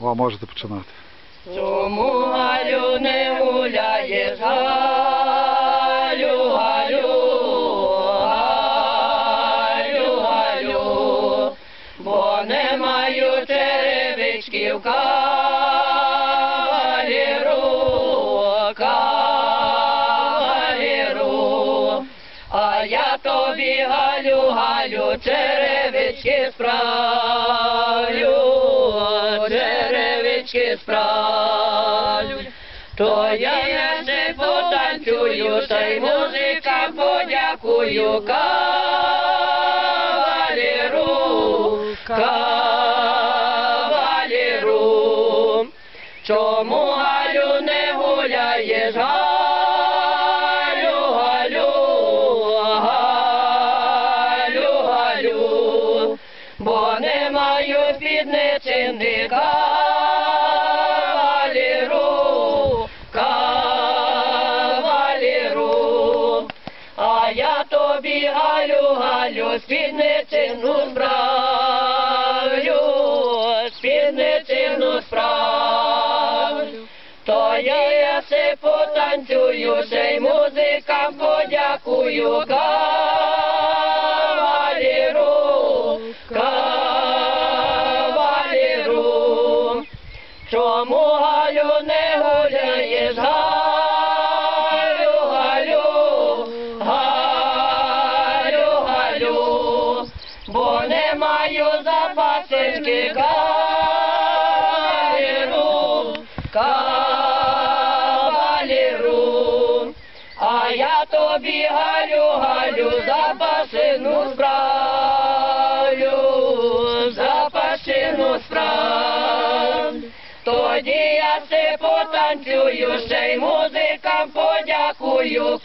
О, можете починати. Чому Галю не гуляєш, Галю, Галю, Галю, Галю, бо не маю черевичків, кавалеру, кавалеру, а я тобі, Галю, Галю, черевички справлю, черевички справлю. То я не потанцюю, та й музика подякую, кавалеру, кавалеру. Чому Галю не гуляєш, Галю, Галю, Галю, Галю, бо не маю спідниці я тобі, Галю, Галю, спідницину справлю, спідницину справлю. То я се потанцюю, ще й музикам подякую, кавалеру, кавалеру. Чому Галю не гуляєш, не маю запасочки, кавалеру, кавалеру, а я тобі, Галю, Галю, запасину справлю, запасину справлю. Тоді я се потанцюю, ще й музикам подякую,